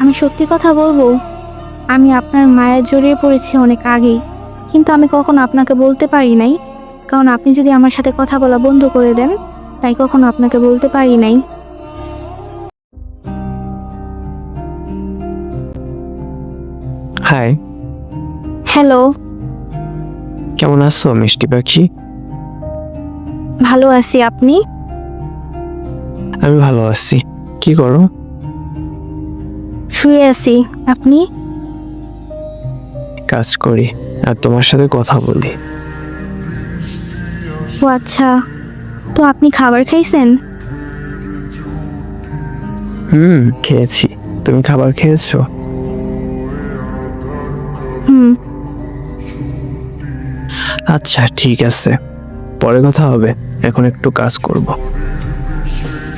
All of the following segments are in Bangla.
আমি সত্যি কথা বলব আমি আপনার মায়ের জড়িয়ে পড়েছি অনেক আগেই কিন্তু আমি কখনো আপনাকে বলতে পারি নাই। কারণ আপনি যদি আমার সাথে কথা বলা বন্ধ করে দেন তাই কখনো আপনাকে বলতে পারি নাই। হাই। হ্যালো। কেমন আছো মিষ্টি পাখি? ভালো আছি আপনি? আমি ভালো আছি। কি করো? শুয়ে আছি। আপনি? কাজ করি আর তোমার সাথে কথা বলি। ও আচ্ছা তো আপনি খাবার খাইছেন হুম খেয়েছি। তুমি খাবার খেয়েছো? হুম। আচ্ছা ঠিক আছে। পরে কথা হবে এখন একটু কাজ করব।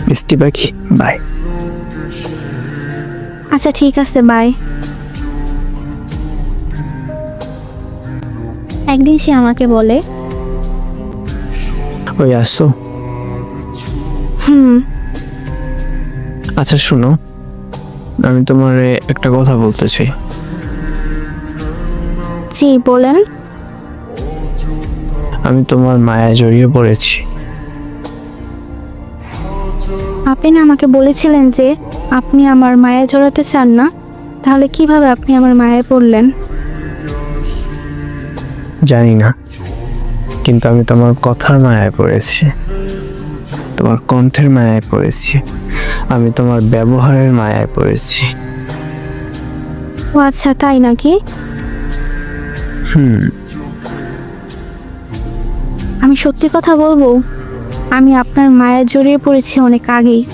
মিষ্টি পাখি বাই আচ্ছা ঠিক আছে বাই একদিন সে আমাকে বলে ওই আসো। হুম। আচ্ছা শোনো আমি তোমার একটা কথা বলতে চাই। জি বলেন। আমি তোমার মায়া জড়িয়ে পড়েছি। আপনি না আমাকে বলেছিলেন যে আপনি আমার মায়া জড়াতে চান না? তাহলে কীভাবে আপনি আমার মায়ায় পড়লেন? জানি না। কিন্তু আমি তোমার কথার মায়ায় পড়েছি। তোমার কণ্ঠের মায়ায় পড়েছি। আমি তোমার ব্যবহারের মায়ায় পড়েছি। ও আচ্ছা তাই নাকি? হুম। আমি সত্যি কথা বলব? আমি আপনার মায়ের জড়িয়ে পড়েছি অনেক আগেই।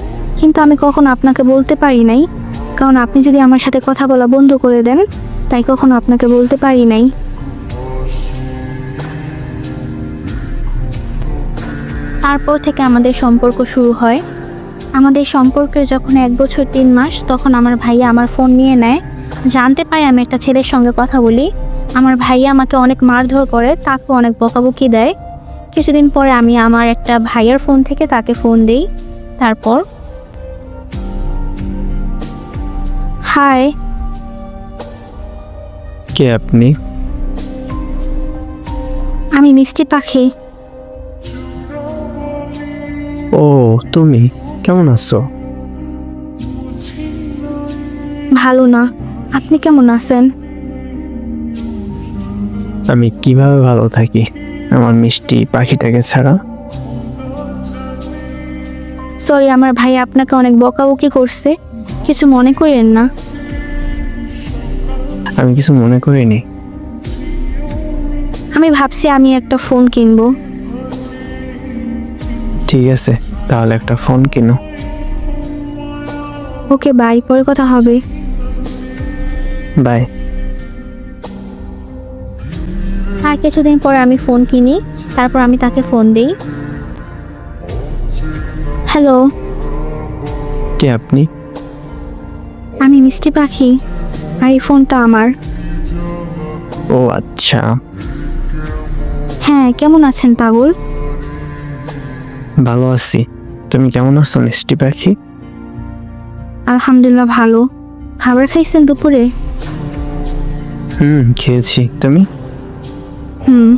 কিন্তু আমি কখনো আপনাকে বলতে পারি নাই। কারণ আপনি যদি আমার সাথে কথা বলা বন্ধ করে দেন, তাই কখনো আপনাকে বলতে পারি নাই। তারপর থেকে আমাদের সম্পর্ক শুরু হয়। আমাদের সম্পর্কের যখন এক বছর তিন মাস, তখন আমার ভাইয়া আমার ফোন নিয়ে নেয়। জানতে পারে আমি একটা ছেলের সঙ্গে কথা বলি। আমার ভাইয়া আমাকে অনেক মারধর করে, তাকে অনেক বকাবকি দেয়। কিছুদিন পরে আমি আমার একটা ভাইয়ার ফোন থেকে তাকে ফোন দেই। তারপর হাই। কে আপনি? আমি মিষ্টি পাখি। ও তুমি? কেমন আছো? ভালো না। আপনি কেমন আছেন? আমি কীভাবে ভালো থাকি? আমার মিষ্টি পাখিটাকে ছাড়া। সরি আমার ভাই আপনাকে অনেক বকাবকি করছে। কিছু মনে করেন না? আমি কিছু মনে করিনি। আমি ভাবছি আমি একটা ফোন কিনবো। ঠিক আছে তাহলে একটা ফোন কিনো। ওকে বাই পরে কথা হবে। বাই আর কিছুদিন পরে আমি ফোন কিনি তারপর আমি তাকে ফোন দিই। হ্যালো কে আপনি? আমি মিষ্টি পাখি আর এই ফোনটা আমার। ও আচ্ছা। হ্যাঁ কেমন আছেন পাগল? ভালো আছি। তুমি কেমন আছো মিষ্টি পাখি? আলহামদুলিল্লাহ ভালো। খাবার খাইছেন দুপুরে? হুম খেয়েছি। তুমি? হুম।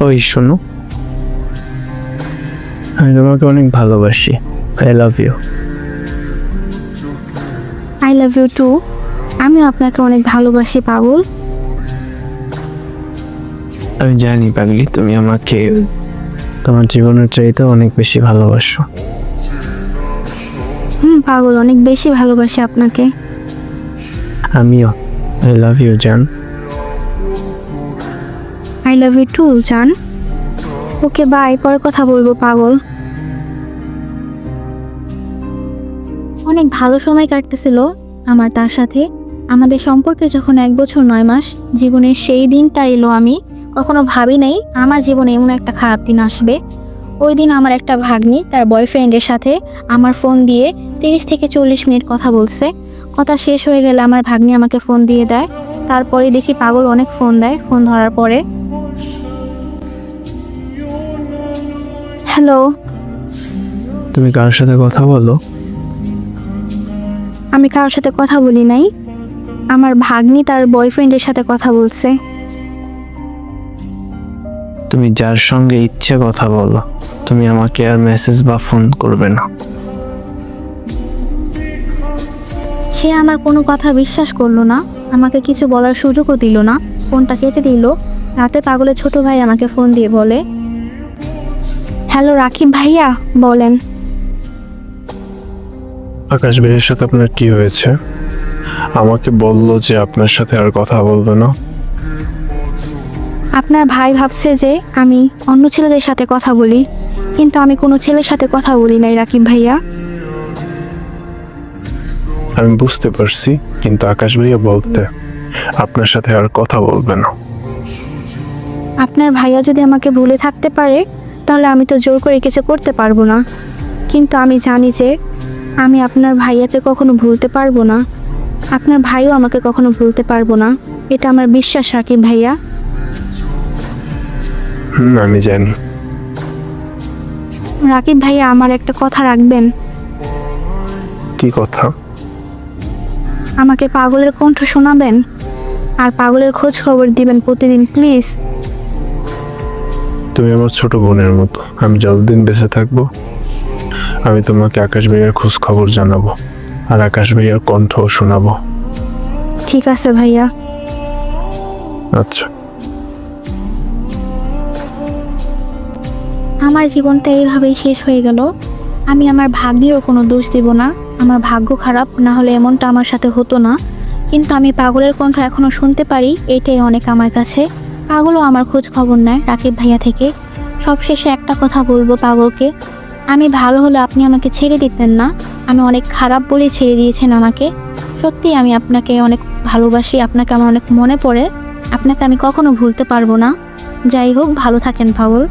ওই শোনো। আমি তোমাকে অনেক ভালোবাসি। I love you. I love you too. আমিও আপনাকে অনেক ভালোবাসি পাগল। আমি জানি পাগলি তুমি আমাকে তোমার জীবনের চাইতে অনেক বেশি ভালোবাসো। হুম পাগল অনেক বেশি ভালোবাসি আপনাকে। আমিও। আই লাভ ইউ জান। আই লাভ ইউ টু জান। ওকে বাই পরে কথা বলব পাগল। অনেক ভালো সময় কাটতেছিল আমার তার সাথে। আমাদের সম্পর্কে যখন এক বছর নয় মাস, জীবনের সেই দিনটা এলো আমি, কখনো ভাবি নাই আমার জীবনে এমন একটা খারাপ দিন আসবে। ওই দিন আমার একটা ভাগ্নি তার বয়ফ্রেন্ডের সাথে আমার ফোন দিয়ে তিরিশ থেকে চল্লিশ মিনিট কথা বলছে। কথা শেষ হয়ে গেলে আমার ভাগ্নি আমাকে ফোন দিয়ে দেয়। তারপরে দেখি পাগল অনেক ফোন দেয় ফোন ধরার পরে। হ্যালো তুমি কার সাথে কথা বলো? আমি কারোর সাথে কথা বলি নাই। আমার ভাগ্নি তার বয়ফ্রেন্ডের সাথে কথা বলছে। তুমি যার সঙ্গে ইচ্ছে কথা বলো তুমি আমাকে আর মেসেজ বা ফোন করবে না। সে আমার কোনো কথা বিশ্বাস করল না আমাকে কিছু বলার সুযোগও দিল না ফোনটা কেটে দিল। রাতে পাগলের ছোট ভাই আমাকে ফোন দিয়ে বলে হ্যালো রাকিব ভাইয়া বলেন। আকাশ ভাইয়ের সাথে আপনার কি হয়েছে? আমাকে বলল যে আপনার সাথে আর কথা বলবে না। আপনার ভাই ভাবছে যে আমি অন্য ছেলেদের সাথে কথা বলি কিন্তু আমি কোনো ছেলের সাথে কথা বলি নাই রাকিব ভাইয়া। আমি বুঝতে পারছি কিন্তু আকাশ ভাইয়া বলতে আপনার সাথে আর কথা বলবে না। আপনার ভাইয়া যদি আমাকে ভুলে থাকতে পারে তাহলে আমি তো জোর করে কিছু করতে পারব না। কিন্তু আমি জানি যে আমি আপনার ভাইয়াকে কখনো ভুলতে পারব না। আপনার ভাইও আমাকে কখনো ভুলতে পারব না। এটা আমার বিশ্বাস রাকিব ভাইয়া। হুম আমি জানি। রাকিব ভাইয়া আমার একটা কথা রাখবেন? কি কথা? আমাকে পাগলের কণ্ঠ শোনাবেন? আর পাগলের খোঁজ খবর দিবেন প্রতিদিন প্লিজ। তুমি আমার ছোট বোনের মতো। আমি যতদিন বেঁচে থাকব আমি তোমাকে আকাশ ভাইয়ার খোঁজ খবর জানাব আর আকাশ ভাইয়ার কণ্ঠও শোনাবো। ঠিক আছে ভাইয়া। আচ্ছা। আমার জীবনটা এইভাবেই শেষ হয়ে গেল। আমি আমার ভাগ্যেরও কোনো দোষ দিব না। আমার ভাগ্য খারাপ না হলে এমনটা আমার সাথে হতো না। কিন্তু আমি পাগলের কণ্ঠ এখনও শুনতে পারি এটাই অনেক আমার কাছে। পাগলও আমার খোঁজ খবর নেয় রাকিব ভাইয়া থেকে। সবশেষে একটা কথা বলব পাগলকে। আমি ভালো হলে আপনি আমাকে ছেড়ে দিতেন না। আমি অনেক খারাপ বলে ছেড়ে দিয়েছেন আমাকে। সত্যি আমি আপনাকে অনেক ভালোবাসি, আপনাকে আমার অনেক মনে পড়ে। আপনাকে আমি কখনো ভুলতে পারব না। যাই হোক, ভালো থাকেন পাগল